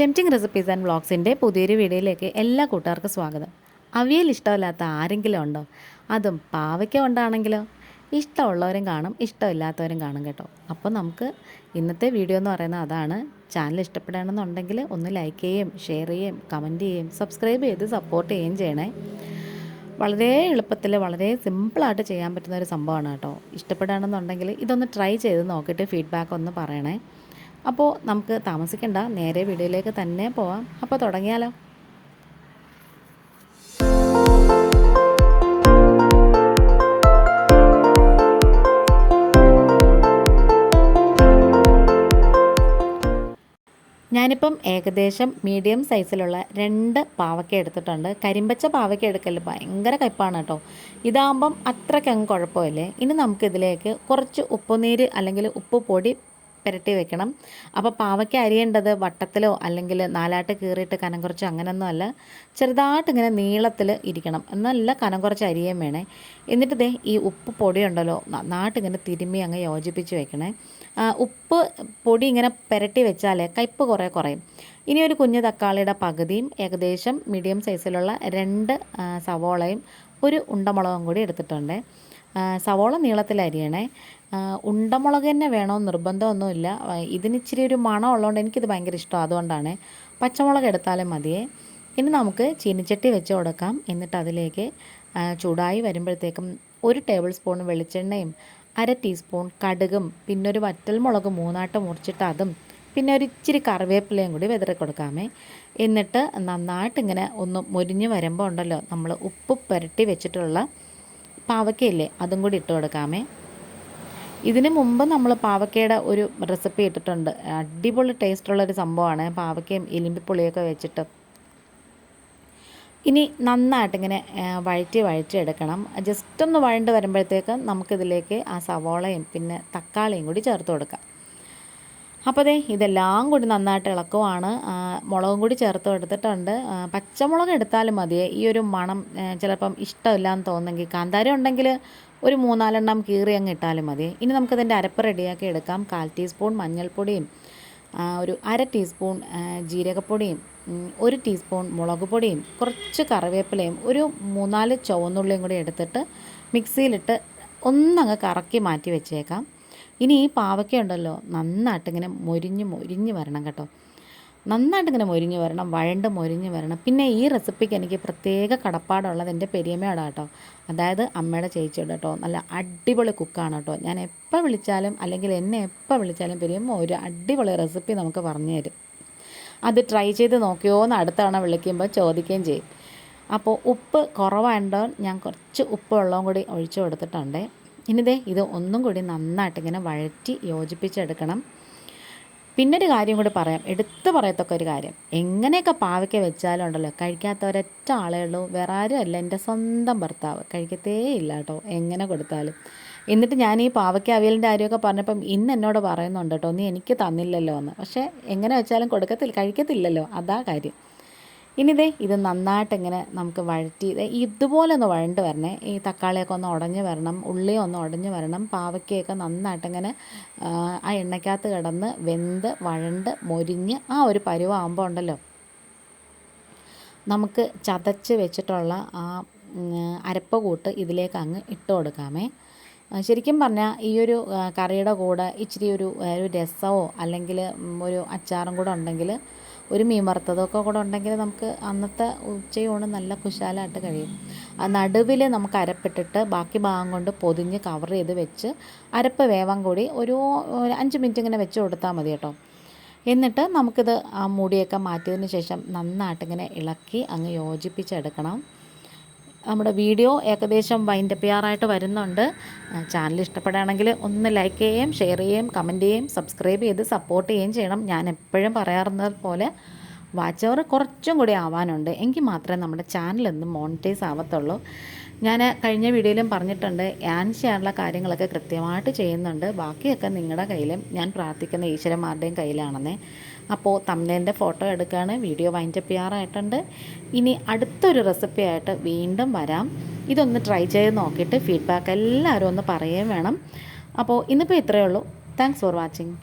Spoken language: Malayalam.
ടെംറ്റിംഗ് റെസിപ്പീസ് ആൻഡ് വ്ളോഗ്സിന്റെ പുതിയൊരു വീഡിയോയിലേക്ക് എല്ലാ കൂട്ടുകാർക്കും സ്വാഗതം. അവിയൽ ഇഷ്ടമില്ലാത്ത ആരെങ്കിലും ഉണ്ടോ? അതും പാവയ്ക്ക ഉണ്ടാണെങ്കിലോ ഇഷ്ടമുള്ളവരും കാണും ഇഷ്ടമില്ലാത്തവരും കാണും കേട്ടോ. അപ്പോൾ നമുക്ക് ഇന്നത്തെ വീഡിയോ എന്ന് പറയുന്നത് അതാണ്. ചാനൽ ഇഷ്ടപ്പെടുകയാണെന്നുണ്ടെങ്കിൽ ഒന്ന് ലൈക്ക് ചെയ്യുകയും ഷെയർ ചെയ്യുകയും കമന്റ് ചെയ്യുകയും സബ്സ്ക്രൈബ് ചെയ്ത് സപ്പോർട്ട് ചെയ്യുകയും ചെയ്യണേ. വളരെ എളുപ്പത്തിൽ വളരെ സിമ്പിളായിട്ട് ചെയ്യാൻ പറ്റുന്ന ഒരു സംഭവമാണ് കേട്ടോ. ഇഷ്ടപ്പെടുകയാണെന്നുണ്ടെങ്കിൽ ഇതൊന്ന് ട്രൈ ചെയ്ത് നോക്കിയിട്ട് ഫീഡ്ബാക്ക് ഒന്ന് പറയണേ. അപ്പോൾ നമുക്ക് താമസിക്കണ്ട. നേരെ വീഡിയോയിലേക്ക് തന്നെ പോവാം. അപ്പോൾ തുടങ്ങിയാലോ? ഞാനിപ്പം ഏകദേശം മീഡിയം സൈസിലുള്ള രണ്ട് പാവയ്ക്ക എടുത്തിട്ടുണ്ട്. കരിമ്പച്ച പാവയ്ക്ക എടുക്കൽ ഭയങ്കര കയ്പ്പാണ് കേട്ടോ. ഇതാകുമ്പം അത്രയ്ക്കങ്ങ് കുഴപ്പമില്ലേ. ഇനി നമുക്കിതിലേക്ക് കുറച്ച് ഉപ്പുനീര് അല്ലെങ്കിൽ ഉപ്പ് പൊടി പുരട്ടി വെക്കണം. അപ്പോൾ പാവയ്ക്ക അരിയേണ്ടത് വട്ടത്തിലോ അല്ലെങ്കിൽ നാലാട്ട് കീറിയിട്ട് കനം കുറച്ച് അങ്ങനെയൊന്നും അല്ല. ചെറുതായിട്ട് ഇങ്ങനെ നീളത്തിൽ ഇരിക്കണം. എന്നല്ല കനം കുറച്ച് അരിയേം വേണേ. എന്നിട്ട് ദേ ഈ ഉപ്പ് പൊടി ഉണ്ടല്ലോ നന്നായിട്ട് ഇങ്ങനെ തിരുമ്മി അങ്ങ് യോജിപ്പിച്ച് വെക്കണേ. ഉപ്പ് പൊടി ഇങ്ങനെ പുരട്ടി വെച്ചാൽ കയ്പ്പ് കുറേ കുറയും. ഇനി ഒരു കുഞ്ഞു തക്കാളിയുടെ പകുതിയും ഏകദേശം മീഡിയം സൈസിലുള്ള രണ്ട് സവോളയും ഒരു ഉണ്ടമുളകും കൂടി എടുത്തിട്ടുണ്ട്. സവോള നീളത്തിൽ അരിയണേ. ഉണ്ടമുളക് തന്നെ വേണമെന്ന് നിർബന്ധമൊന്നുമില്ല. ആ, ഇതിന് ഇച്ചിരി ഒരു മണം ഉള്ളതുകൊണ്ട് എനിക്കിത് ഭയങ്കര ഇഷ്ടം. അതുകൊണ്ടാണ് പച്ചമുളക് എടുത്താലും മതിയേ. ഇനി നമുക്ക് ചീനിച്ചട്ടി വെച്ച് കൊടുക്കാം. എന്നിട്ട് അതിലേക്ക് ചൂടായി വരുമ്പോഴത്തേക്കും ഒരു ടേബിൾ സ്പൂൺ വെളിച്ചെണ്ണയും അര ടീസ്പൂൺ കടുകും പിന്നെ ഒരു വറ്റൽമുളക് മൂന്നാട്ടം മുറിച്ചിട്ട് അതും പിന്നെ ഒരു ഇച്ചിരി കറിവേപ്പിലയും കൂടി വിതറി കൊടുക്കാമേ. എന്നിട്ട് നന്നായിട്ട് ഇങ്ങനെ ഒന്ന് മുരിഞ്ഞ് വരുമ്പോൾ ഉണ്ടല്ലോ നമ്മൾ ഉപ്പ് പുരട്ടി വെച്ചിട്ടുള്ള പാവയ്ക്കയില്ലേ അതും കൂടി ഇട്ട് കൊടുക്കാമേ. ഇതിന് മുമ്പ് നമ്മൾ പാവയ്ക്കയുടെ ഒരു റെസിപ്പി ഇട്ടിട്ടുണ്ട്. അടിപൊളി ടേസ്റ്റുള്ളൊരു സംഭവമാണ്. പാവയ്ക്കയും ഇലിമ്പിപ്പുളിയൊക്കെ വെച്ചിട്ട്. ഇനി നന്നായിട്ട് ഇങ്ങനെ വഴറ്റി വഴറ്റി എടുക്കണം. ജസ്റ്റ് ഒന്ന് വഴണ്ട് വരുമ്പോഴത്തേക്ക് നമുക്കിതിലേക്ക് ആ സവോളയും പിന്നെ തക്കാളിയും കൂടി ചേർത്ത് കൊടുക്കാം. അപ്പോൾ അതെ ഇതെല്ലാം കൂടി നന്നായിട്ട് ഇളക്കുവാണ്. മുളകും കൂടി ചേർത്ത് എടുത്തിട്ടുണ്ട്. പച്ചമുളക് എടുത്താലും മതിയെ. ഈ ഒരു മണം ചിലപ്പം ഇഷ്ടമില്ലാന്ന് തോന്നുന്നെങ്കിൽ കാന്താരി ഉണ്ടെങ്കിൽ ഒരു മൂന്നാലെണ്ണം കീറി അങ്ങ് ഇട്ടാലും മതി. ഇനി നമുക്കിതിന്റെ അരപ്പ് റെഡിയാക്കി എടുക്കാം. കാൽ ടീസ്പൂൺ മഞ്ഞൾപ്പൊടിയും ഒരു അര ടീസ്പൂൺ ജീരകപ്പൊടിയും ഒരു ടീസ്പൂൺ മുളക് പൊടിയും കുറച്ച് കറിവേപ്പിലയും ഒരു മൂന്നാൽ ചുവന്നുള്ളിയും കൂടി എടുത്തിട്ട് മിക്സിയിലിട്ട് ഒന്നങ്ങ് കറക്കി മാറ്റി വെച്ചേക്കാം. ഇനി ഈ പാവയ്ക്ക ഉണ്ടല്ലോ നന്നായിട്ട് ഇങ്ങനെ മൊരിഞ്ഞ് മൊരിഞ്ഞ് വരണം കേട്ടോ. നന്നായിട്ട് ഇങ്ങനെ മൊരിഞ്ഞ് വരണം വഴണ്ട് മൊരിഞ്ഞ് വരണം. പിന്നെ ഈ റെസിപ്പിക്ക് എനിക്ക് പ്രത്യേക കടപ്പാടുള്ളത് എന്റെ പെരിയമ്മയോടാ കേട്ടോ. അതായത് അമ്മയുടെ ചേച്ചിയോട് കേട്ടോ. നല്ല അടിപൊളി കുക്കാണ് കേട്ടോ. ഞാൻ എപ്പോൾ വിളിച്ചാലും അല്ലെങ്കിൽ എന്നെ എപ്പോൾ വിളിച്ചാലും പെരിയമ്മ ഒരു അടിപൊളി റെസിപ്പി നമുക്ക് പറഞ്ഞു തരും. അത് ട്രൈ ചെയ്ത് നോക്കിയോ എന്ന് അടുത്ത തവണ വിളിക്കുമ്പോൾ ചോദിക്കുകയും ചെയ്യും. അപ്പോൾ ഉപ്പ് കുറവായതുകൊണ്ട് ഞാൻ കുറച്ച് ഉപ്പ് വെള്ളവും കൂടി ഒഴിച്ചു കൊടുത്തിട്ടുണ്ട്. ഇനി ദേ ഇത് ഒന്നും കൂടി നന്നായിട്ട് ഇങ്ങനെ വഴറ്റി യോജിപ്പിച്ചെടുക്കണം. പിന്നൊരു കാര്യം കൂടി പറയാം. എടുത്തു പറയത്തക്ക ഒരു കാര്യം. എങ്ങനെയൊക്കെ പാവയ്ക്ക വെച്ചാലും ഉണ്ടല്ലോ കഴിക്കാത്ത ഒരൊറ്റ ആളേ ഉള്ളൂ. വേറെ ആരും അല്ല എന്റെ സ്വന്തം ഭർത്താവ്. കഴിക്കത്തേ ഇല്ല കേട്ടോ എങ്ങനെ കൊടുത്താലും. എന്നിട്ട് ഞാൻ ഈ പാവയ്ക്ക അവിയലിന്റെ കാര്യമൊക്കെ പറഞ്ഞപ്പം ഇന്ന് എന്നോട് പറയുന്നുണ്ട് കേട്ടോ നീ എനിക്ക് തന്നില്ലല്ലോ എന്ന്. പക്ഷേ എങ്ങനെ വെച്ചാലും കൊടുക്കത്തില്ല കഴിക്കത്തില്ലല്ലോ. അതാ കാര്യം. ഇനി ദേ ഇത് നന്നായിട്ട് ഇങ്ങനെ നമുക്ക് വഴറ്റി ഇതുപോലെ ഒന്ന് വഴണ്ട് വരണേ. ഈ തക്കാളിയൊക്കെ ഒന്ന് ഉടഞ്ഞ് വരണം ഉള്ളിയും ഒന്ന് ഉടഞ്ഞ് വരണം പാവയ്ക്കയൊക്കെ നന്നായിട്ട് ഇങ്ങനെ ആ, എണ്ണയ്ക്കകത്ത് കിടന്ന് വെന്ത് വഴണ്ട് മൊരിഞ്ഞ് ആ ഒരു പരുവാകുമ്പോൾ ഉണ്ടല്ലോ. നമുക്ക് ചതച്ച് വെച്ചിട്ടുള്ള ആ അരപ്പ് കൂട്ട് ഇതിലേക്ക് അങ്ങ് ഇട്ട് കൊടുക്കാമേ. ശരിക്കും പറഞ്ഞാൽ ഈ ഒരു കറിയുടെ കൂടെ ഇച്ചിരി ഒരു ഒരു രസമോ അല്ലെങ്കിൽ ഒരു അച്ചാറും കൂടെ ഉണ്ടെങ്കിൽ ഒരു മീൻ വറുത്തതൊക്കെ കൂടെ ഉണ്ടെങ്കിൽ നമുക്ക് അന്നത്തെ ഉച്ചയൂണ് നല്ല കുശാലായിട്ട് കഴിയും. ആ നടുവിൽ നമുക്ക് അരപ്പിട്ടിട്ട് ബാക്കി ഭാഗം കൊണ്ട് പൊതിഞ്ഞ് കവർ ചെയ്ത് വെച്ച് അരപ്പ് വേവാൻ കൂടി ഒരു അഞ്ച് മിനിറ്റ് ഇങ്ങനെ വെച്ച് കൊടുത്താൽ മതി കേട്ടോ. എന്നിട്ട് നമുക്കിത് ആ മൂടിയൊക്കെ മാറ്റിയതിന് ശേഷം നന്നായിട്ട് ഇങ്ങനെ ഇളക്കി അങ്ങ് യോജിപ്പിച്ചെടുക്കണം. നമ്മുടെ വീഡിയോ ഏകദേശം വൈൻഡപ്പ് ചെയ്യാറായിട്ട് വരുന്നുണ്ട്. ചാനൽ ഇഷ്ടപ്പെടുകയാണെങ്കിൽ ഒന്ന് ലൈക്ക് ചെയ്യുകയും ഷെയർ ചെയ്യുകയും കമന്റ് ചെയ്യുകയും സബ്സ്ക്രൈബ് ചെയ്ത് സപ്പോർട്ട് ചെയ്യുകയും ചെയ്യണം. ഞാൻ എപ്പോഴും പറയാറുന്നത് പോലെ വാച്ച് അവർ കുറച്ചും കൂടി ആവാനുണ്ട്. എങ്കിൽ മാത്രമേ നമ്മുടെ ചാനൽ എന്നും മോണിറ്റൈസ് ആവത്തുള്ളൂ. ഞാൻ കഴിഞ്ഞ വീഡിയോയിലും പറഞ്ഞിട്ടുണ്ട് ഞാൻ ചെയ്യാനുള്ള കാര്യങ്ങളൊക്കെ കൃത്യമായിട്ട് ചെയ്യുന്നുണ്ട്. ബാക്കിയൊക്കെ നിങ്ങളുടെ കയ്യിലും ഞാൻ പ്രാർത്ഥിക്കുന്ന ഈശ്വരന്മാരുടെയും കയ്യിലാണെന്നേ. അപ്പോൾ തമ്മിലേന്റെ ഫോട്ടോ എടുക്കുകയാണ് വീഡിയോ വൈൻഡപ്പ് ചെയ്യാറായിട്ടുണ്ട്. ഇനി അടുത്തൊരു റെസിപ്പി ആയിട്ട് വീണ്ടും വരാം. ഇതൊന്ന് ട്രൈ ചെയ്ത് നോക്കിയിട്ട് ഫീഡ്ബാക്ക് എല്ലാവരും ഒന്ന് പറയുകയും വേണം. അപ്പോൾ ഇന്നിപ്പോൾ ഇത്രയേ ഉള്ളൂ. Thanks for watching